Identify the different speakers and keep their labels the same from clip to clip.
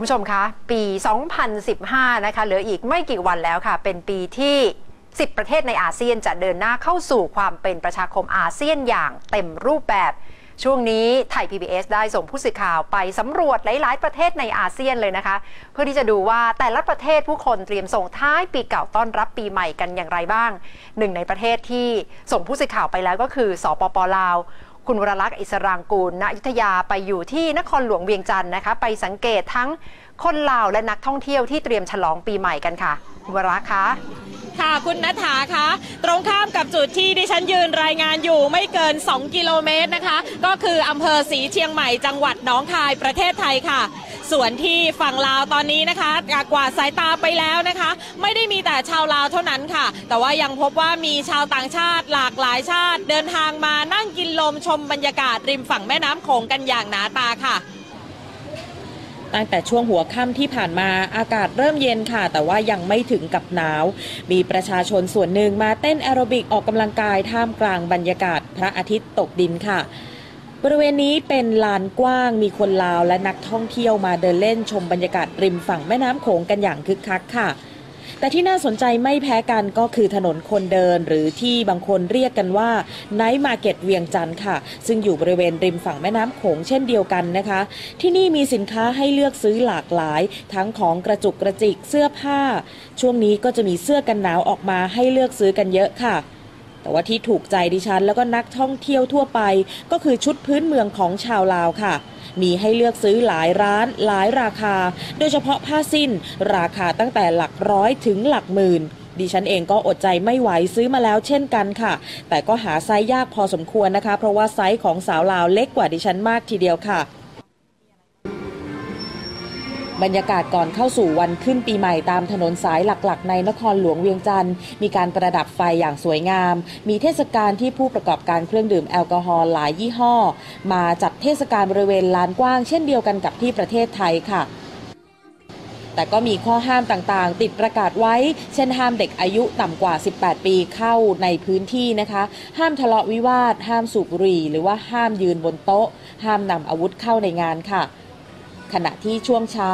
Speaker 1: คุณผู้ชมคะ ปี 2015 นะคะ เหลืออีกไม่กี่วันแล้วค่ะ เป็นปีที่ 10 ประเทศในอาเซียนจะเดินหน้าเข้าสู่ความเป็นประชาคมอาเซียนอย่างเต็มรูปแบบ ช่วงนี้ไทย PBS ได้ส่งผู้สื่อข่าวไปสำรวจหลาย ๆ ประเทศในอาเซียนเลยนะคะ เพื่อที่จะดูว่าแต่ละประเทศผู้คนเตรียมส่งท้ายปีเก่าต้อนรับปีใหม่กันอย่างไรบ้าง หนึ่งในประเทศที่ส่งผู้สื่อข่าวไปแล้วก็คือสปปลาว คุณวรลักษณ์อิสรางกูล ณยุธยาไปอยู่ที่นครหลวงเวียงจันทร์นะคะ ไปสังเกตทั้งคนลาวและนักท่องเที่ยวที่เตรียมฉลองปีใหม่กันค่ะ คุณวรลักษณ์คะ
Speaker 2: ค่ะคุณนัฐาคะตรงข้ามกับจุดที่ดิฉันยืนรายงานอยู่ไม่เกิน 2 กิโลเมตรนะคะ ก็คืออำเภอศรีเชียงใหม่จังหวัดหนองคายประเทศไทยค่ะ ส่วนที่ฝั่งลาวตอนนี้นะคะกว่าสายตาไปแล้วนะคะ ไม่ได้มีแต่ชาวลาวเท่านั้นค่ะ แต่ว่ายังพบว่ามีชาวต่างชาติหลากหลายชาติ เดินทางมานั่งกินลมชมบรรยากาศริมฝั่งแม่น้ำโขงกันอย่างหนาตาค่ะตั้งแต่ช่วงหัวค่ำที่ผ่านมาอากาศเริ่มเย็นค่ะ แต่ว่ายังไม่ถึงกับหนาว มีประชาชนส่วนหนึ่งมาเต้นแอโรบิกออกกำลังกายท่ามกลางบรรยากาศพระอาทิตย์ตกดินค่ะ บริเวณนี้เป็นลานกว้างมีคนลาวและนักท่องเที่ยวมาเดินเล่นชมบรรยากาศริมฝั่งแม่น้ำโขงกันอย่างคึกคักค่ะ แต่ที่น่าสนใจไม่แพ้กันก็คือถนนคนเดินหรือที่บางคนเรียกกันว่าไนท์มาร์เก็ตเวียงจันทร์ค่ะ ซึ่งอยู่บริเวณริมฝั่งแม่น้ำโขงเช่นเดียวกันนะคะ ที่นี่มีสินค้าให้เลือกซื้อหลากหลาย ทั้งของกระจุกกระจิกเสื้อผ้า ช่วงนี้ก็จะมีเสื้อกันหนาวออกมาให้เลือกซื้อกันเยอะค่ะ แต่ว่าที่ถูกใจดิฉันแล้วก็นักท่องเที่ยวทั่วไป ก็คือชุดพื้นเมืองของชาวลาวค่ะ มีให้เลือกซื้อหลายร้านหลายราคา โดยเฉพาะผ้าสิ้น ราคาตั้งแต่หลักร้อยถึงหลักหมื่นดิฉันเองก็อดใจไม่ไหวซื้อมาแล้วเช่นกันค่ะ แต่ก็หาไซส์ยากพอสมควรนะคะ เพราะว่าไซส์ของสาวลาวเล็กกว่าดิฉันมากทีเดียวค่ะ บรรยากาศก่อนเข้าสู่วันขึ้นปีใหม่ตามถนนสายหลักๆ ในนครหลวงเวียงจันทร์มีการประดับไฟอย่างสวยงาม มีเทศกาลที่ผู้ประกอบการเครื่องดื่มแอลกอฮอล์หลายยี่ห้อ มาจัดเทศกาลบริเวณลานกว้างเช่นเดียวกันกับที่ประเทศไทยค่ะแต่ก็มีข้อห้ามต่างๆ ติดประกาศไว้ เช่นห้ามเด็กอายุต่ำกว่า 18 ปีเข้าในพื้นที่นะคะ ห้ามทะเลาะวิวาท ห้ามสูบบุหรี่ หรือว่าห้ามยืนบนโต๊ะ ห้ามนำอาวุธเข้าในงานค่ะ ขณะที่ช่วงเช้า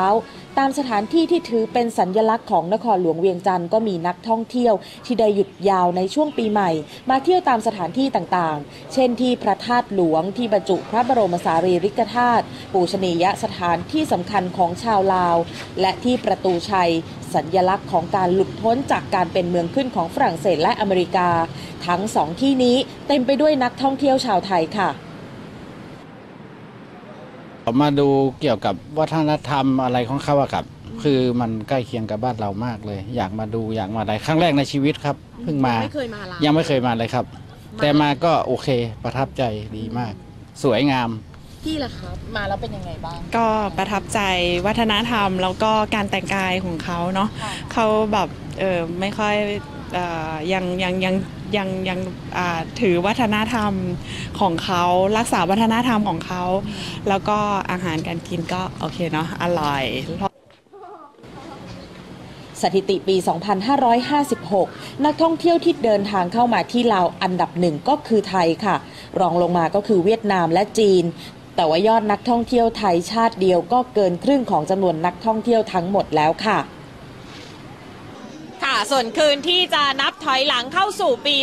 Speaker 2: ตามสถานที่ที่ถือเป็นสัญญลักษณ์ของนครหลวงเวียงจันทร์ก็มีนักท่องเที่ยว ที่ได้หยุดยาวในช่วงปีใหม่ มาเที่ยวตามสถานที่ต่างๆ เช่นที่พระธาตุหลวงที่บรรจุพระบรมสารีริกธาตุปูชนียสถานที่สำคัญของชาวลาว และที่ประตูชัย สัญญลักษณ์ของการหลุดพ้นจากการเป็นเมืองขึ้นของฝรั่งเศสและอเมริกา ทั้งสองที่นี้เต็มไปด้วยนักท่องเที่ยวชาวไทยค่ะ
Speaker 3: มาดูเกี่ยวกับวัฒนธรรมอะไรของเขาอะครับ คือมันใกล้เคียงกับบ้านเรามากเลย อยากมาดูอยากมาอะไรครั้งแรกในชีวิตครับเพิ่งมา
Speaker 2: ไม่เคยมาลาว
Speaker 3: ยังไม่เคยมาเลยครับ แต่มาก็โอเคประทับใจดีมาก สวยงาม
Speaker 2: พี่ล่ะครับมาแล้วเป็นยังไงบ้าง
Speaker 4: ก็ประทับใจวัฒนธรรมแล้วก็การแต่งกายของเขาเนาะ
Speaker 2: ค่ะ
Speaker 4: เขาแบบเออไม่ค่อยเออ ยังยังยังยังยังถือวัฒนธรรมของเขารักษาวัฒนธรรมของเขา แล้วก็อาหารการกินก็โอเคเนาะอร่อย
Speaker 2: สถิติปี 2556 นักท่องเที่ยวที่เดินทางเข้ามาที่ลาวอันดับหนึ่งก็คือไทยค่ะ รองลงมาก็คือเวียดนามและจีน แต่ว่ายอดนักท่องเที่ยวไทยชาติเดียวก็เกินครึ่งของจำนวนนักท่องเที่ยวทั้งหมดแล้วค่ะ ค่ะ ส่วนคืนที่จะนับถอยหลังเข้าสู่ปี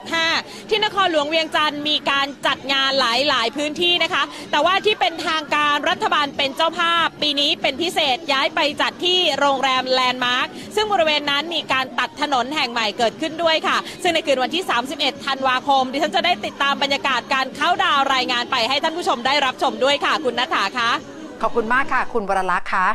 Speaker 2: 2015 ที่นครหลวงเวียงจันทร์มีการจัดงานหลายๆพื้นที่นะคะ แต่ว่าที่เป็นทางการรัฐบาลเป็นเจ้าภาพ ปีนี้เป็นพิเศษย้ายไปจัดที่โรงแรมแลนด์มาร์คซึ่งบริเวณนั้นมีการตัดถนนแห่งใหม่เกิดขึ้นด้วยค่ะ ซึ่งในคืนวันที่ 31 ธันวาคม ดิฉันจะได้ติดตามบรรยากาศการเข้าดาวรายงานไปให้ท่านผู้ชมได้รับชมด้วยค่ะ คุณนัฐาคะ
Speaker 1: ขอบคุณมากค่ะ คุณวรลักษณ์ค่ะ